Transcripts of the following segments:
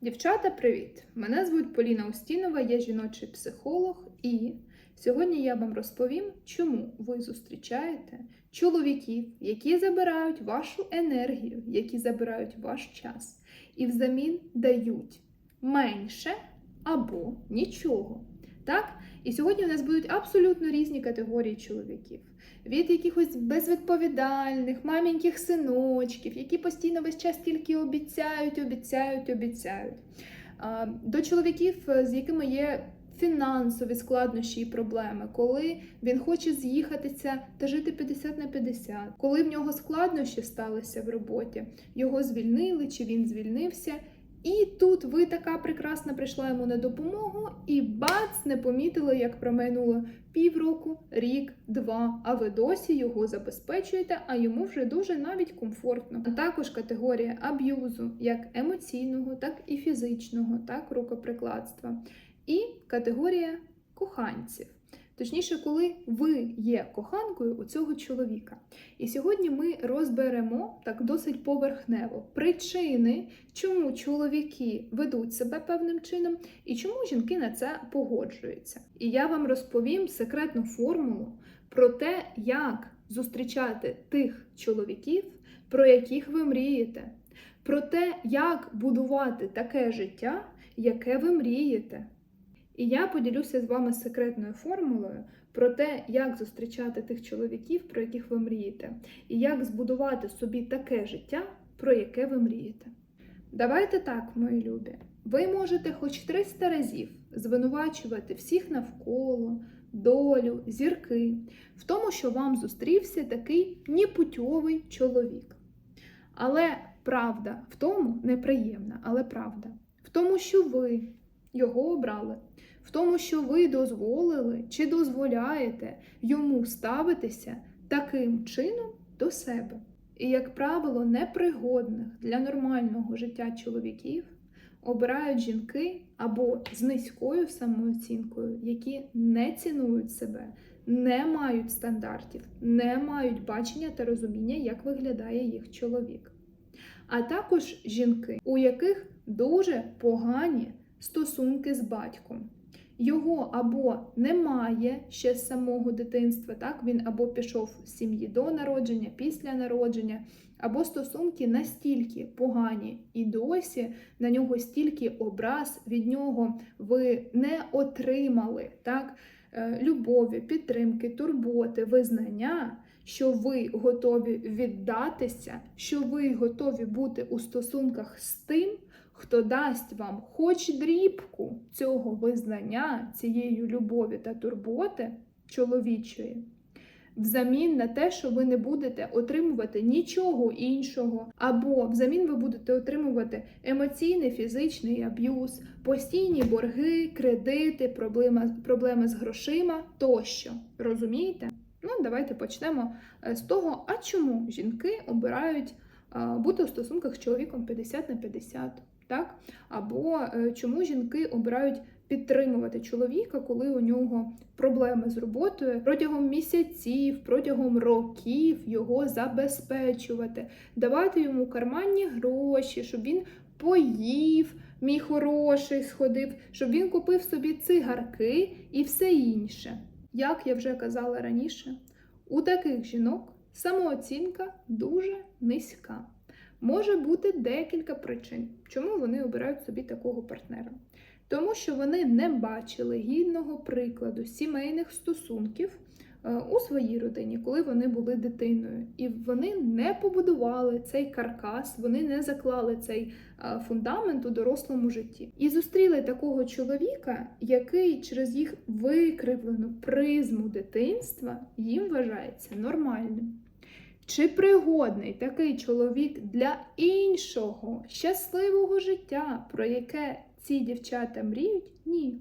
Дівчата, привіт! Мене звуть Поліна Устінова, я жіночий психолог, і сьогодні я вам розповім, чому ви зустрічаєте чоловіків, які забирають вашу енергію, які забирають ваш час, і взамін дають менше або нічого. Так? І сьогодні у нас будуть абсолютно різні категорії чоловіків. Від якихось безвідповідальних, маленьких синочків, які постійно весь час тільки обіцяють, обіцяють, обіцяють. До чоловіків, з якими є фінансові складнощі і проблеми, коли він хоче з'їхатися та жити 50 на 50, коли в нього складнощі сталися в роботі, його звільнили чи він звільнився. І тут ви така прекрасна прийшла йому на допомогу, і бац, не помітили, як проминуло півроку, рік, два. А ви досі його забезпечуєте, а йому вже дуже навіть комфортно. А також категорія аб'юзу, як емоційного, так і фізичного, так рукоприкладства. І категорія коханців. Точніше, коли ви є коханкою у цього чоловіка. І сьогодні ми розберемо так досить поверхнево причини, чому чоловіки ведуть себе певним чином і чому жінки на це погоджуються. І я вам розповім секретну формулу про те, як зустрічати тих чоловіків, про яких ви мрієте, про те, як будувати таке життя, яке ви мрієте. І я поділюся з вами секретною формулою про те, як зустрічати тих чоловіків, про яких ви мрієте, і як збудувати собі таке життя, про яке ви мрієте. Давайте так, мої любі. Ви можете хоч 300 разів звинувачувати всіх навколо, долю, зірки, в тому, що вам зустрівся такий непутьовий чоловік. Але правда в тому неприємна, але правда, в тому, що ви його обрали в тому, що ви дозволили чи дозволяєте йому ставитися таким чином до себе. І, як правило, непригодних для нормального життя чоловіків обирають жінки або з низькою самооцінкою, які не цінують себе, не мають стандартів, не мають бачення та розуміння, як виглядає їх чоловік. А також жінки, у яких дуже погані стосунки з батьком. Його або немає ще з самого дитинства, так? Він або пішов з сім'ї до народження, після народження, або стосунки настільки погані, і досі на нього стільки образ від нього ви не отримали так, е, любові, підтримки, турботи, визнання, що ви готові віддатися, що ви готові бути у стосунках з тим хто дасть вам хоч дрібку цього визнання, цієї любові та турботи чоловічої, взамін на те, що ви не будете отримувати нічого іншого, або взамін ви будете отримувати емоційний фізичний аб'юз, постійні борги, кредити, проблеми, проблеми з грошима тощо. Розумієте? Ну, давайте почнемо е, з того, а чому жінки обирають бути у стосунках з чоловіком 50 на 50 так? Або е, чому жінки обирають підтримувати чоловіка, коли у нього проблеми з роботою протягом місяців, протягом років його забезпечувати, давати йому карманні гроші, щоб він поїв, мій хороший сходив, щоб він купив собі цигарки і все інше. Як я вже казала раніше, у таких жінок самооцінка дуже низька. Може бути декілька причин, чому вони обирають собі такого партнера. Тому що вони не бачили гідного прикладу сімейних стосунків е, у своїй родині, коли вони були дитиною. І вони не побудували цей каркас, вони не заклали цей е, фундамент у дорослому житті. І зустріли такого чоловіка, який через їх викривлену призму дитинства їм вважається нормальним. Чи пригодний такий чоловік для іншого щасливого життя, про яке ці дівчата мріють? Ні.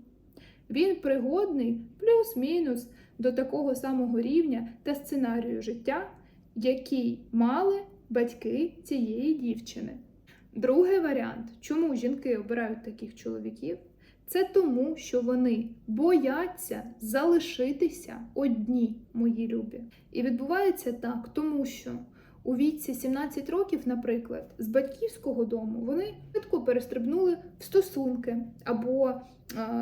Він пригодний плюс-мінус до такого самого рівня та сценарію життя, який мали батьки цієї дівчини. Другий варіант, чому жінки обирають таких чоловіків, це тому, що вони бояться залишитися одні, мої любі. І відбувається так, тому що у віці 17 років, наприклад, з батьківського дому вони швидко перестрибнули в стосунки або е,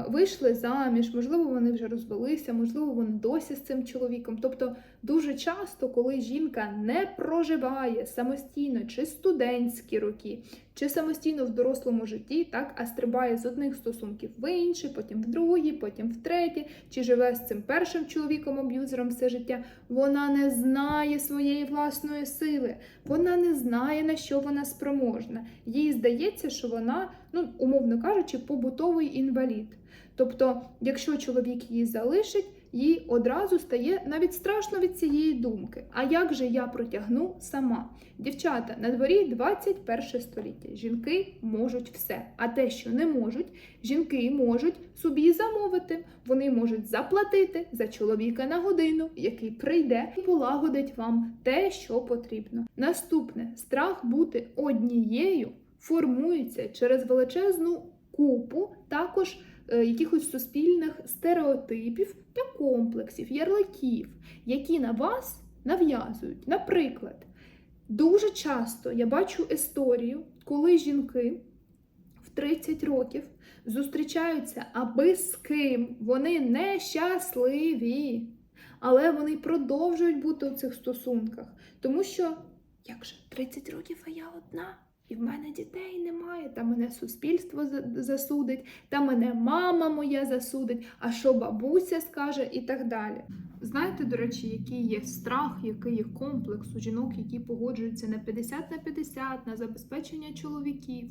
вийшли заміж, можливо, вони вже розвелися, можливо, вони досі з цим чоловіком. Тобто, дуже часто, коли жінка не проживає самостійно чи студентські роки, чи самостійно в дорослому житті, так, а стрибає з одних стосунків в інші, потім в другі, потім в треті, чи живе з цим першим чоловіком аб'юзером все життя, вона не знає своєї власної сили, вона не знає, на що вона спроможна. Їй здається, що вона, ну, умовно кажучи, побутовий інвалід. Тобто, якщо чоловік її залишить, їй одразу стає навіть страшно від цієї думки. А як же я протягну сама? Дівчата, на дворі 21 століття. Жінки можуть все. А те, що не можуть, жінки можуть собі замовити. Вони можуть заплатити за чоловіка на годину, який прийде і полагодить вам те, що потрібно. Наступне страх бути однією формується через величезну купу також якихось суспільних стереотипів та комплексів, ярликів, які на вас нав'язують. Наприклад, дуже часто я бачу історію, коли жінки в 30 років зустрічаються аби з ким, вони нещасливі, але вони продовжують бути у цих стосунках, тому що як же 30 років, а я одна. І в мене дітей немає, та мене суспільство за- засудить, та мене мама моя засудить, а що бабуся скаже, і так далі. Знаєте, до речі, який є страх, який є комплекс у жінок, які погоджуються на 50 на 50 на забезпечення чоловіків.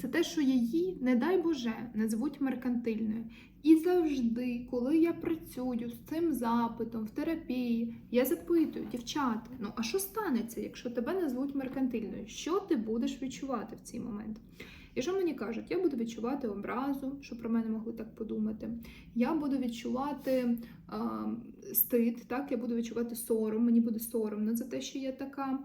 Це те, що її, не дай Боже, назвуть меркантильною. І завжди, коли я працюю з цим запитом в терапії, я запитую, дівчата, ну а що станеться, якщо тебе назвуть меркантильною? Що ти будеш відчувати в цей момент? І що мені кажуть? Я буду відчувати образу, що про мене могли так подумати. Я буду відчувати а, стид, так, я буду відчувати сором, мені буде соромно за те, що я така,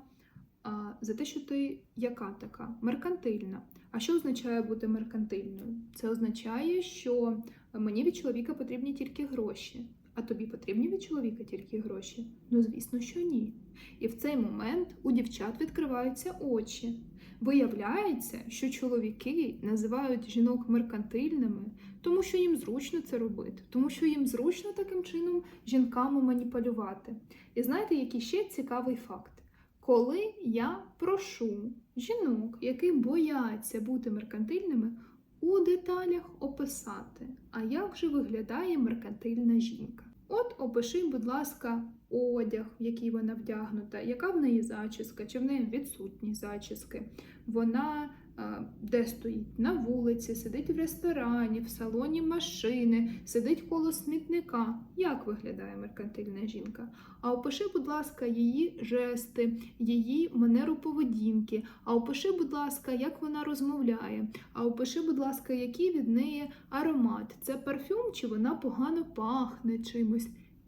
а, за те, що ти яка така? Меркантильна. А що означає бути меркантильною? Це означає, що мені від чоловіка потрібні тільки гроші. А тобі потрібні від чоловіка тільки гроші? Ну, звісно, що ні. І в цей момент у дівчат відкриваються очі. Виявляється, що чоловіки називають жінок меркантильними, тому що їм зручно це робити, тому що їм зручно таким чином жінками маніпулювати. І знаєте, який ще цікавий факт? Коли я прошу жінок, які бояться бути меркантильними, у деталях описати, а як же виглядає меркантильна жінка. От опиши, будь ласка, одяг, в який вона вдягнута, яка в неї зачіска, чи в неї відсутні зачіски. Вона де стоїть? На вулиці, сидить в ресторані, в салоні машини, сидить коло смітника. Як виглядає меркантильна жінка? А опиши, будь ласка, її жести, її манеру поведінки. А опиши, будь ласка, як вона розмовляє. А опиши, будь ласка, який від неї аромат. Це парфюм, чи вона погано пахне чимось.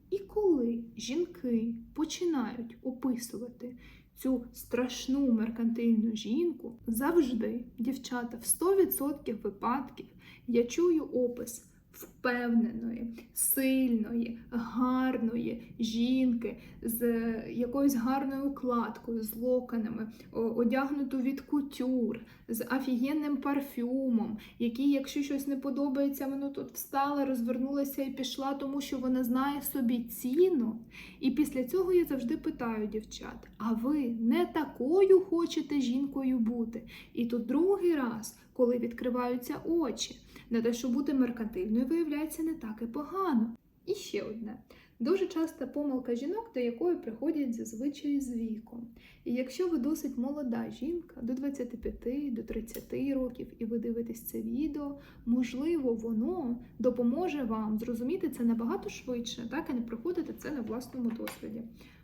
І коли жінки починають описувати цю страшну меркантильну жінку, завжди, дівчата, в 100% випадків я чую опис впевненої, сильної, гарної жінки з якоюсь гарною укладкою, з локонами, одягнуту від кутюр, з офігенним парфюмом, який, якщо щось не подобається, вона тут встала, розвернулася і пішла, тому що вона знає собі ціну. І після цього я завжди питаю дівчат: а ви не такою хочете жінкою бути? І тут другий раз, коли відкриваються очі, на те, що бути меркантильною, виявляється не так і погано. І ще одне. Дуже часта помилка жінок, до якої приходять зазвичай з віком. І якщо ви досить молода жінка, до 25, до 30 років, і ви дивитесь це відео, можливо, воно допоможе вам зрозуміти це набагато швидше, так, і не проходити це на власному досвіді.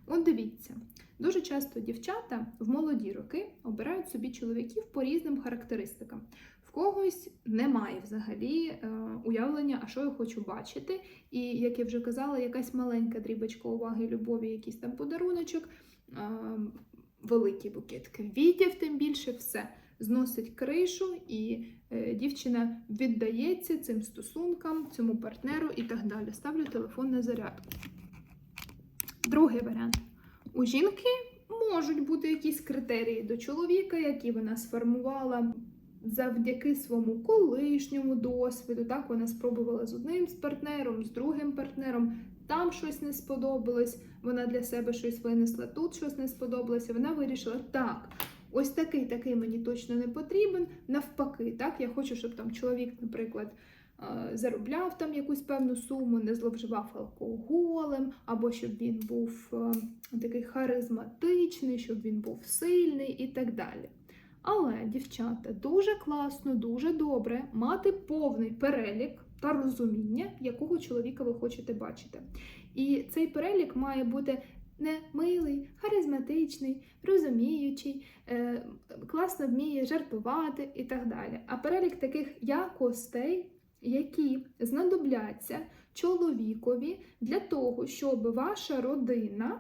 От дивіться, дуже часто дівчата в молоді роки обирають собі чоловіків по різним характеристикам. В когось немає взагалі е, уявлення, а що я хочу бачити. І, як я вже казала, якась маленька дрібочка уваги, любові, якийсь там подаруночок, е, великий букет квітів, тим більше все зносить кришу, і е, дівчина віддається цим стосункам, цьому партнеру і так далі. Ставлю телефон на зарядку. Другий варіант. У жінки можуть бути якісь критерії до чоловіка, які вона сформувала завдяки своєму колишньому досвіду. Так, вона спробувала з одним з партнером, з другим партнером. Там щось не сподобалось, вона для себе щось винесла, тут щось не сподобалося. Вона вирішила, так, ось такий, такий мені точно не потрібен. Навпаки, так, я хочу, щоб там чоловік, наприклад, е, заробляв там якусь певну суму, не зловживав алкоголем, або щоб він був е, такий харизматичний, щоб він був сильний і так далі. Але, дівчата, дуже класно, дуже добре мати повний перелік та розуміння, якого чоловіка ви хочете бачити. І цей перелік має бути не милий, харизматичний, розуміючий, е, класно вміє жартувати і так далі. А перелік таких якостей, які знадобляться чоловікові для того, щоб ваша родина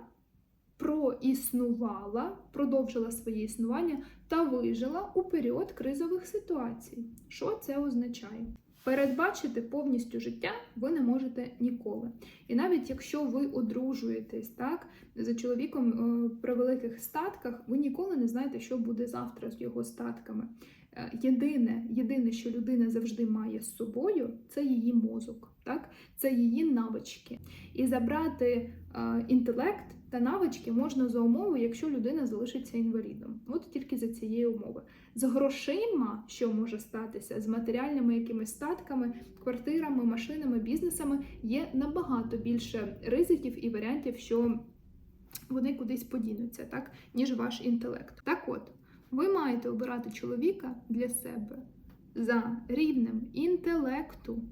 проіснувала, продовжила своє існування та вижила у період кризових ситуацій. Що це означає? Передбачити повністю життя ви не можете ніколи. І навіть якщо ви одружуєтесь так за чоловіком е, при великих статках, ви ніколи не знаєте, що буде завтра з його статками. Е, Єдине, єдине, що людина завжди має з собою, це її мозок, так? це її навички. І забрати е, інтелект та навички можна за умови, якщо людина залишиться інвалідом. От тільки за цієї умови. З грошима, що може статися, з матеріальними якимись статками, квартирами, машинами, бізнесами, є набагато більше ризиків і варіантів, що вони кудись подінуться, так, ніж ваш інтелект. Так от, ви маєте обирати чоловіка для себе за рівнем інтелекту,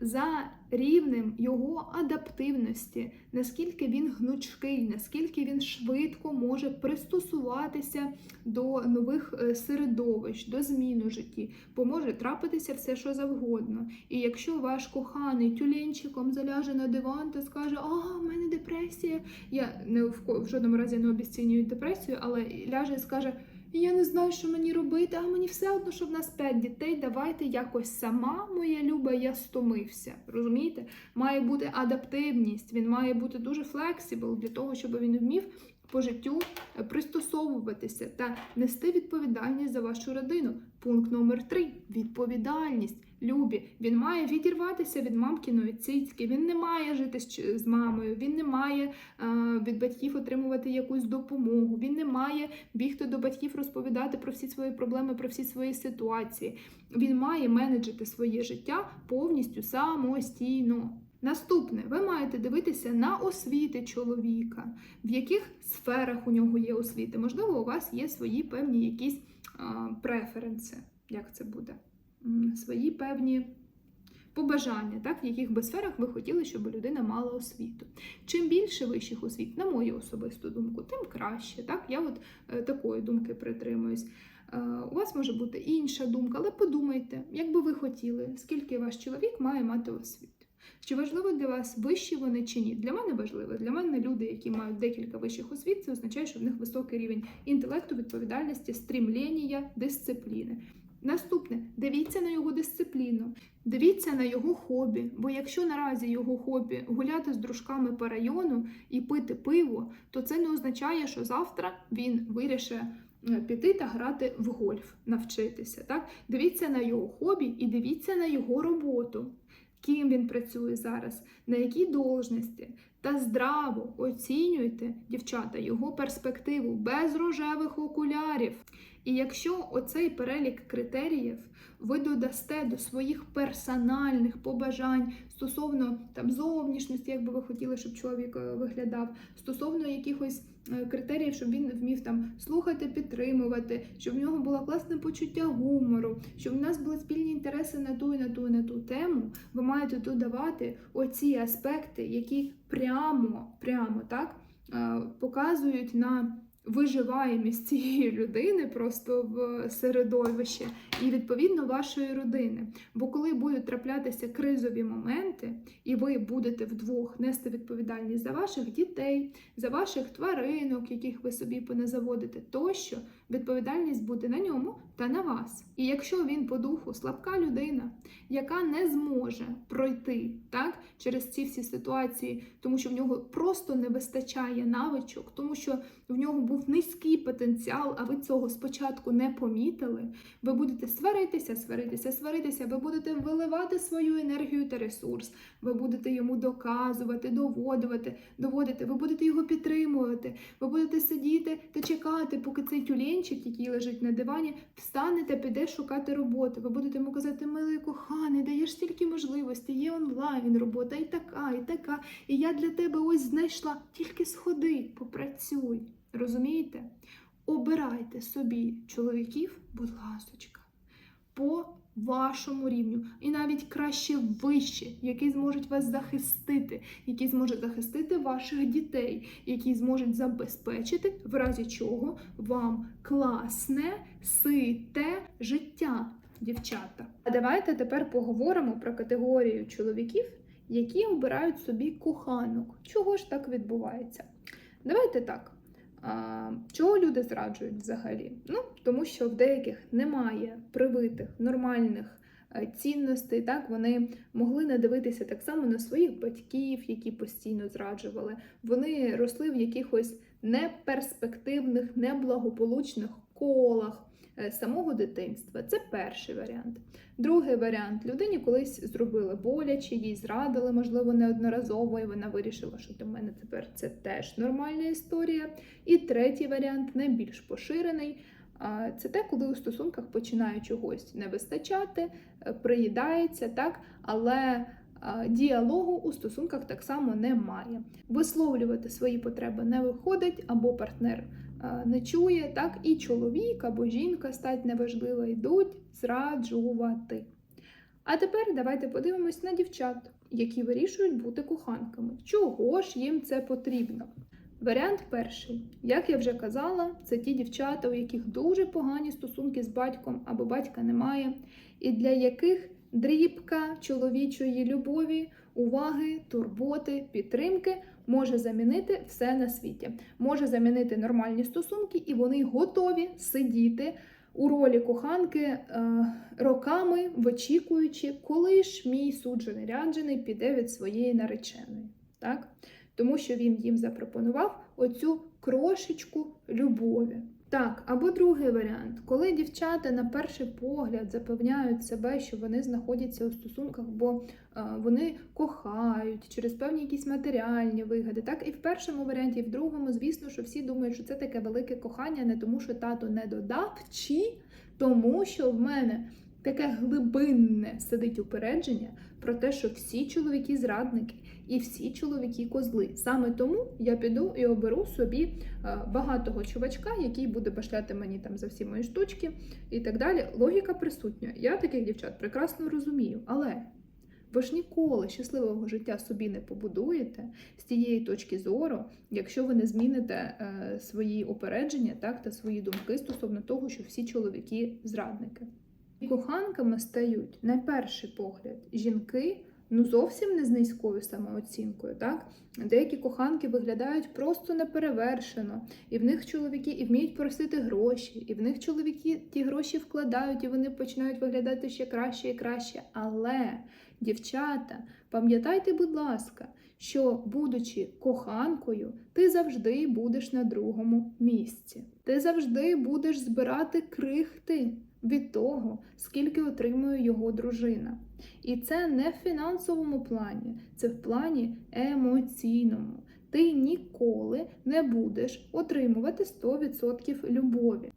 за рівнем його адаптивності, наскільки він гнучкий, наскільки він швидко може пристосуватися до нових е, середовищ, до змін у житті, бо може трапитися все, що завгодно. І якщо ваш коханий тюленчиком заляже на диван та скаже, а, в мене депресія, я не в, в жодному разі не обіцінюю депресію, але ляже і скаже. Я не знаю, що мені робити, а мені все одно, що в нас п'ять дітей. Давайте якось сама, моя люба, я стомився. Розумієте? Має бути адаптивність, він має бути дуже флексибл для того, щоб він вмів по життю е, пристосовуватися та нести відповідальність за вашу родину. Пункт номер три відповідальність. Любі, він має відірватися від мамкіної цицьки, він не має жити з мамою, він не має е, від батьків отримувати якусь допомогу, він не має бігти до батьків, розповідати про всі свої проблеми, про всі свої ситуації. Він має менеджити своє життя повністю самостійно. Наступне, ви маєте дивитися на освіти чоловіка, в яких сферах у нього є освіти. Можливо, у вас є свої певні якісь а, преференси. Як це буде? Свої певні побажання, так, в яких би сферах ви хотіли, щоб людина мала освіту. Чим більше вищих освіт, на мою особисту думку, тим краще. Так? Я от е, такої думки притримуюсь. Е, У вас може бути інша думка, але подумайте, як би ви хотіли, скільки ваш чоловік має мати освіти. Чи важливо для вас вищі вони чи ні? Для мене важливо. Для мене люди, які мають декілька вищих освіт, це означає, що в них високий рівень інтелекту, відповідальності, стрімління, дисципліни. Наступне, дивіться на його дисципліну, дивіться на його хобі. Бо якщо наразі його хобі гуляти з дружками по району і пити пиво, то це не означає, що завтра він вирішить е, піти та грати в гольф, навчитися. Так? Дивіться на його хобі і дивіться на його роботу. Ким він працює зараз, на якій должності, та здраво оцінюйте, дівчата, його перспективу без рожевих окулярів. І якщо оцей перелік критеріїв ви додасте до своїх персональних побажань стосовно там зовнішності, як би ви хотіли, щоб чоловік е, виглядав, стосовно якихось е, критеріїв, щоб він вмів там слухати, підтримувати, щоб в нього було класне почуття гумору, щоб в нас були спільні інтереси на ту і на ту і на ту тему, ви маєте додавати оці аспекти, які прямо, прямо так е, показують на виживаємість цієї людини просто в середовищі і відповідно вашої родини. Бо коли будуть траплятися кризові моменти, і ви будете вдвох нести відповідальність за ваших дітей, за ваших тваринок, яких ви собі понезаводите, тощо відповідальність буде на ньому та на вас. І якщо він по духу слабка людина, яка не зможе пройти так через ці всі ситуації, тому що в нього просто не вистачає навичок, тому що в нього був низький потенціал, а ви цього спочатку не помітили. Ви будете сваритися, сваритися, сваритися, ви будете виливати свою енергію та ресурс, ви будете йому доказувати, доводити, доводити, ви будете його підтримувати, ви будете сидіти та чекати, поки цей тюленчик, який лежить на дивані, встане та піде шукати роботи. Ви будете йому казати, милий коханий, даєш стільки можливостей, є онлайн робота, і така, і така. І я для тебе ось знайшла. Тільки сходи, попрацюй. Розумієте? Обирайте собі чоловіків, будь ласочка, по вашому рівню, і навіть краще вище, які зможуть вас захистити, які зможуть захистити ваших дітей, які зможуть забезпечити, в разі чого вам класне, сите життя, дівчата. А давайте тепер поговоримо про категорію чоловіків, які обирають собі коханок. Чого ж так відбувається? Давайте так. А, чого люди зраджують взагалі? Ну, тому що в деяких немає привитих, нормальних е, цінностей. Так, вони могли не дивитися так само на своїх батьків, які постійно зраджували. Вони росли в якихось неперспективних, неблагополучних колах самого дитинства. Це перший варіант. Другий варіант людині колись зробили боляче, їй зрадили, можливо, неодноразово, і вона вирішила, що для мене тепер це теж нормальна історія. І третій варіант, найбільш поширений. Це те, коли у стосунках починає чогось не вистачати, е, приїдається, так, але діалогу у стосунках так само немає. Висловлювати свої потреби не виходить, або партнер не чує, так, і чоловік або жінка стать неважливо йдуть зраджувати. А тепер давайте подивимось на дівчат, які вирішують бути коханками. Чого ж їм це потрібно? Варіант перший. Як я вже казала, це ті дівчата, у яких дуже погані стосунки з батьком або батька немає, і для яких дрібка чоловічої любові, уваги, турботи, підтримки може замінити все на світі, може замінити нормальні стосунки, і вони готові сидіти у ролі коханки е, роками, вичікуючи, коли ж мій суджений ряджений піде від своєї нареченої. Так? Тому що він їм запропонував оцю крошечку любові. Так, або другий варіант, коли дівчата на перший погляд запевняють себе, що вони знаходяться у стосунках, бо е, вони кохають через певні якісь матеріальні вигоди. Так, і в першому варіанті, і в другому, звісно, що всі думають, що це таке велике кохання, не тому, що тато не додав, чи тому, що в мене таке глибинне сидить упередження про те, що всі чоловіки зрадники і всі чоловіки козли. Саме тому я піду і оберу собі е, багатого чувачка, який буде башляти мені там за всі мої штучки і так далі. Логіка присутня. Я таких дівчат прекрасно розумію, але. Ви ж ніколи щасливого життя собі не побудуєте з тієї точки зору, якщо ви не зміните е, свої упередження так, та свої думки стосовно того, що всі чоловіки зрадники. Коханками стають на перший погляд жінки, ну зовсім не з низькою самооцінкою. Так? Деякі коханки виглядають просто неперевершено, і в них чоловіки і вміють просити гроші, і в них чоловіки ті гроші вкладають, і вони починають виглядати ще краще і краще. Але, дівчата, пам'ятайте, будь ласка, що, будучи коханкою, ти завжди будеш на другому місці. Ти завжди будеш збирати крихти від того, скільки отримує його дружина. І це не в фінансовому плані, це в плані емоційному. Ти ніколи не будеш отримувати 100% любові.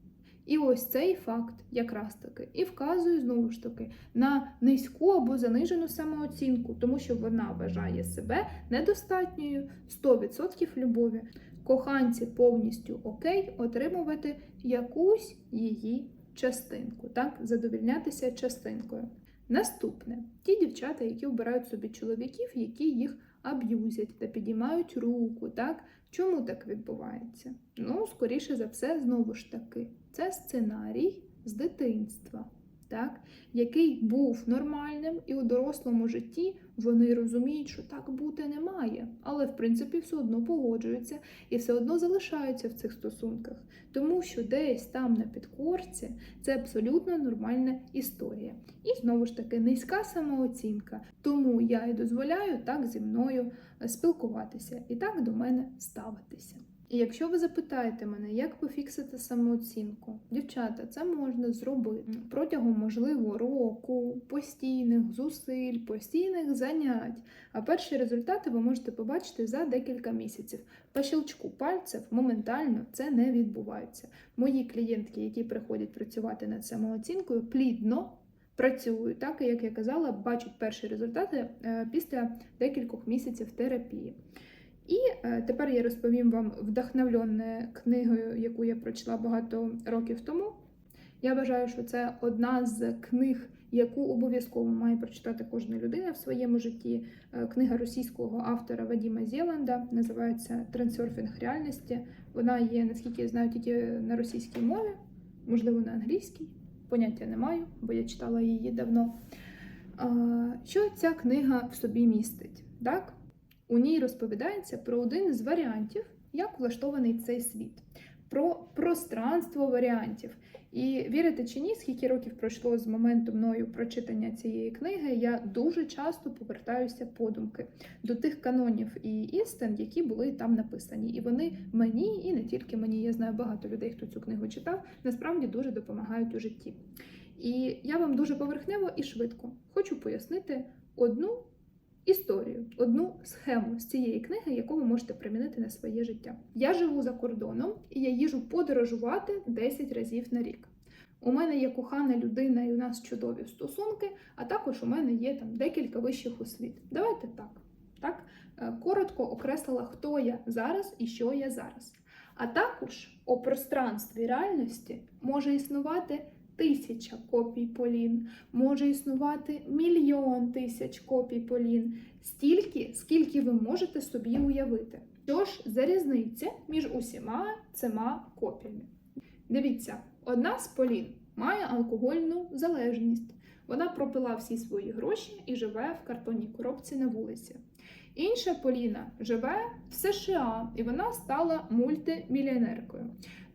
І ось цей факт якраз таки і вказує знову ж таки на низьку або занижену самооцінку, тому що вона вважає себе недостатньою 100% любові. Коханці повністю окей отримувати якусь її частинку, так, задовільнятися частинкою. Наступне ті дівчата, які обирають собі чоловіків, які їх аб'юзять та підіймають руку, так? Чому так відбувається? Ну, скоріше за все, знову ж таки, це сценарій з дитинства, так? який був нормальним, і у дорослому житті вони розуміють, що так бути не має, але в принципі все одно погоджуються і все одно залишаються в цих стосунках, тому що десь там на підкорці це абсолютно нормальна історія. І знову ж таки низька самооцінка. Тому я і дозволяю так зі мною е, спілкуватися і так до мене ставитися. І якщо ви запитаєте мене, як пофіксити самооцінку, дівчата, це можна зробити протягом, можливо, року, постійних зусиль, постійних занять. А перші результати ви можете побачити за декілька місяців. По щелчку пальців моментально це не відбувається. Мої клієнтки, які приходять працювати над самооцінкою, плідно працюють, так і як я казала, бачать перші результати е, після декількох місяців терапії. І е, тепер я розповім вам вдохновлене книгою, яку я прочитала багато років тому. Я вважаю, що це одна з книг, яку обов'язково має прочитати кожна людина в своєму житті. Е, Книга російського автора Вадіма Зєланда називається Трансерфінг реальності. Вона є, наскільки я знаю, тільки на російській мові, можливо, на англійській. Поняття не маю, бо я читала її давно. А, Що ця книга в собі містить? Так? У ній розповідається про один з варіантів, як влаштований цей світ, про пространство варіантів. І вірите чи ні, скільки років пройшло з моменту мною прочитання цієї книги, я дуже часто повертаюся подумки до тих канонів і істин, які були там написані. І вони мені, і не тільки мені, я знаю багато людей, хто цю книгу читав, насправді дуже допомагають у житті. І я вам дуже поверхнево і швидко хочу пояснити одну історію, одну схему з цієї книги, яку ви можете примінити на своє життя. Я живу за кордоном і я їжу подорожувати 10 разів на рік. У мене є кохана людина, і у нас чудові стосунки, а також у мене є там декілька вищих освіт. Давайте так. Так, Е, коротко окреслила, хто я зараз і що я зараз. А також у пространстві реальності може існувати тисяча копій Полін, може існувати мільйон тисяч копій Полін, стільки, скільки ви можете собі уявити. Що ж за різниця між усіма цими копіями? Дивіться, одна з Полін має алкогольну залежність. Вона пропила всі свої гроші і живе в картонній коробці на вулиці. Інша Поліна живе в США і вона стала мультимільйонеркою.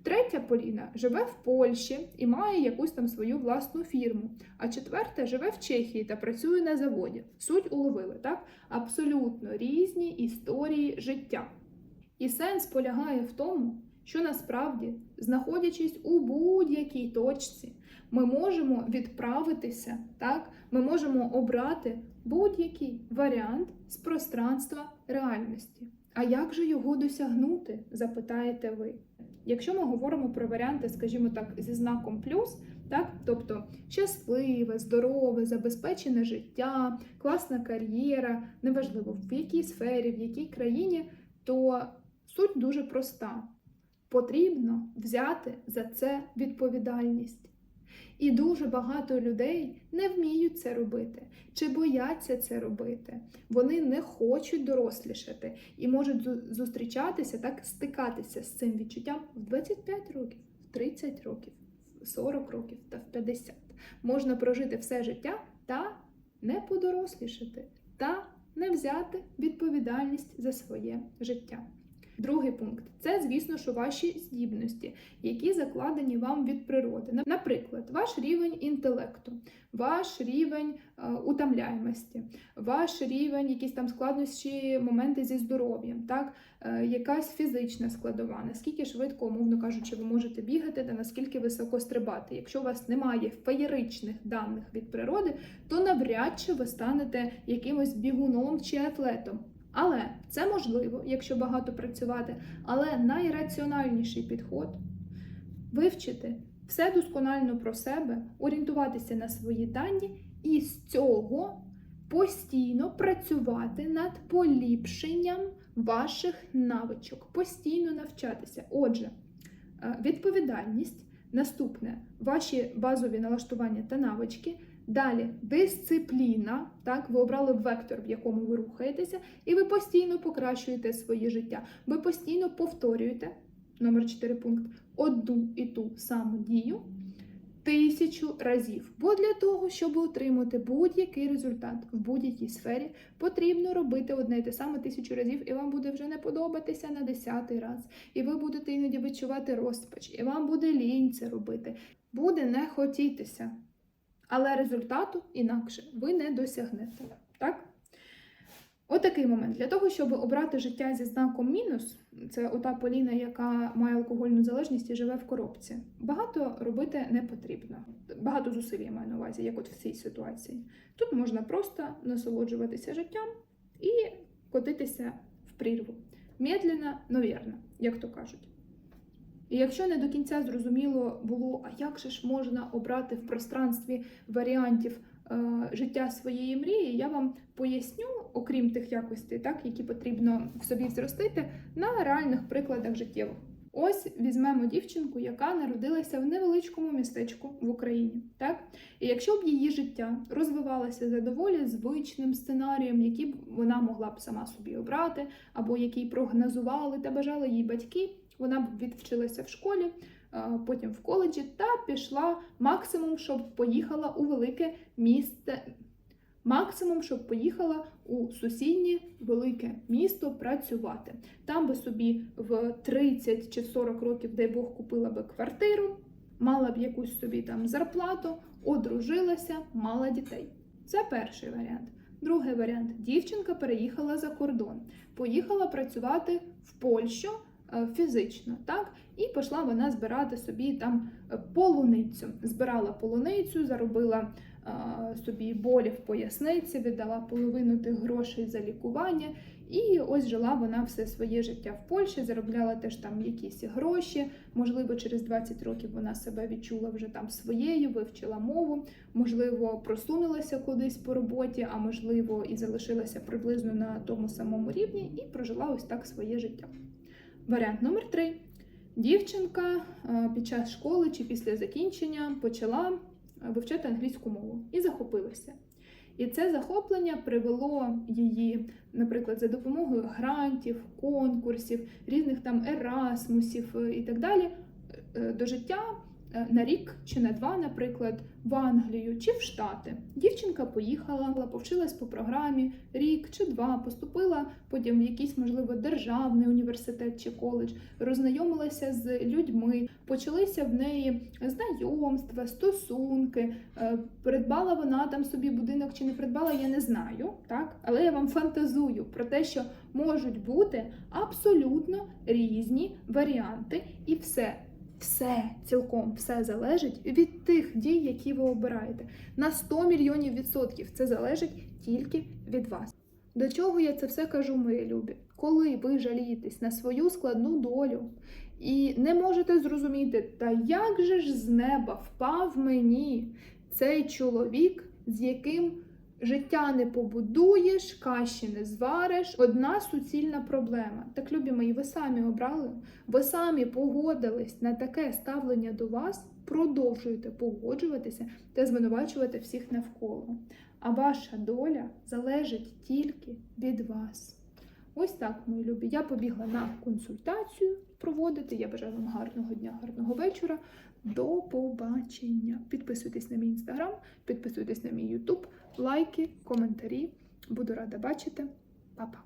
Третя Поліна живе в Польщі і має якусь там свою власну фірму. А четверта живе в Чехії та працює на заводі. Суть уловили, так? Абсолютно різні історії життя. І сенс полягає в тому, що насправді, знаходячись у будь-якій точці, ми можемо відправитися, так? Ми можемо обрати будь-який варіант з пространства реальності. А як же його досягнути? запитаєте ви. Якщо ми говоримо про варіанти, скажімо так, зі знаком плюс, так, тобто щасливе, здорове, забезпечене життя, класна кар'єра, неважливо в якій сфері, в якій країні, то суть дуже проста. Потрібно взяти за це відповідальність. І дуже багато людей не вміють це робити чи бояться це робити. Вони не хочуть дорослішати і можуть зустрічатися, так стикатися з цим відчуттям в 25 років, в 30 років, в 40 років та в 50. Можна прожити все життя та не подорослішати, та не взяти відповідальність за своє життя. Другий пункт це, звісно, що ваші здібності, які закладені вам від природи. Наприклад, ваш рівень інтелекту, ваш рівень е, утомляємості, ваш рівень, якісь там складнощі, моменти зі здоров'ям, так, е, якась фізична складова, наскільки швидко, умовно кажучи, ви можете бігати та наскільки високо стрибати. Якщо у вас немає феєричних даних від природи, то навряд чи ви станете якимось бігуном чи атлетом. Але це можливо, якщо багато працювати. Але найраціональніший підход вивчити все досконально про себе, орієнтуватися на свої дані і з цього постійно працювати над поліпшенням ваших навичок, постійно навчатися. Отже, е, відповідальність, наступне ваші базові налаштування та навички, Далі дисципліна. Так, ви обрали вектор, в якому ви рухаєтеся, і ви постійно покращуєте своє життя. Ви постійно повторюєте номер 4 пункт одну і ту саму дію тисячу разів. Бо для того, щоб отримати будь-який результат в будь-якій сфері, потрібно робити одне і те саме тисячу разів, і вам буде вже не подобатися на десятий раз. І ви будете іноді відчувати розпач, і вам буде лінь це робити. Буде не хотітися. Але результату інакше ви не досягнете. Так? Отакий момент. Для того, щоб обрати життя зі знаком мінус, це ота Поліна, яка має алкогольну залежність і живе в коробці. Багато робити не потрібно. Багато зусиль я маю на увазі, як от в цій ситуації. Тут можна просто насолоджуватися життям і котитися в прірву. Медленно, но вірно, як то кажуть. І якщо не до кінця зрозуміло було, а як же ж можна обрати в пространстві варіантів е, життя своєї мрії, я вам поясню, окрім тих якостей, так, які потрібно в собі зростити, на реальних прикладах життєвих. Ось візьмемо дівчинку, яка народилася в невеличкому містечку в Україні. Так? І якщо б її життя розвивалося за доволі звичним сценарієм, який б вона могла б сама собі обрати, або який прогнозували та бажали їй батьки, вона б відвчилася в школі, е, потім в коледжі та пішла максимум, щоб поїхала у велике місце. Максимум, щоб поїхала у сусіднє велике місто працювати. Там би собі в 30 чи в 40 років, дай Бог, купила би квартиру, мала б якусь собі там зарплату, одружилася, мала дітей. Це перший варіант. Другий варіант: дівчинка переїхала за кордон, поїхала працювати в Польщу фізично, так? І пішла вона збирати собі там е, полуницю. Збирала полуницю, заробила е, собі болі в поясниці, віддала половину тих грошей за лікування. І ось жила вона все своє життя в Польщі, заробляла теж там якісь гроші. Можливо, через 20 років вона себе відчула вже там своєю, вивчила мову, можливо, просунулася кудись по роботі, а можливо, і залишилася приблизно на тому самому рівні і прожила ось так своє життя. Варіант номер три. Дівчинка е, під час школи чи після закінчення почала е, вивчати англійську мову і захопилася. І це захоплення привело її, наприклад, за допомогою грантів, конкурсів, різних там ерасмусів е, і так далі, до життя на рік чи на два, наприклад, в Англію чи в Штати. Дівчинка поїхала, повчилась по програмі рік чи два, поступила потім в якийсь, можливо, державний університет чи коледж, роззнайомилася з людьми, почалися в неї знайомства, стосунки. е, Придбала вона там собі будинок чи не придбала, я не знаю, так? Але я вам фантазую про те, що можуть бути абсолютно різні варіанти, і все, все цілком все залежить від тих дій, які ви обираєте. На 100 мільйонів відсотків це залежить тільки від вас. До чого я це все кажу, мої любі? Коли ви жалієтесь на свою складну долю і не можете зрозуміти, та як же ж з неба впав мені цей чоловік, з яким життя не побудуєш, каші не звариш. Одна суцільна проблема. Так, любі мої, ви самі обрали, ви самі погодились на таке ставлення до вас, продовжуєте погоджуватися та звинувачувати всіх навколо. А ваша доля залежить тільки від вас. Ось так, мої любі. Я побігла на консультацію проводити. Я бажаю вам гарного дня, гарного вечора. До побачення. Підписуйтесь на мій інстаграм, підписуйтесь на мій Ютуб, лайки, коментарі. Буду рада бачити. Па-па!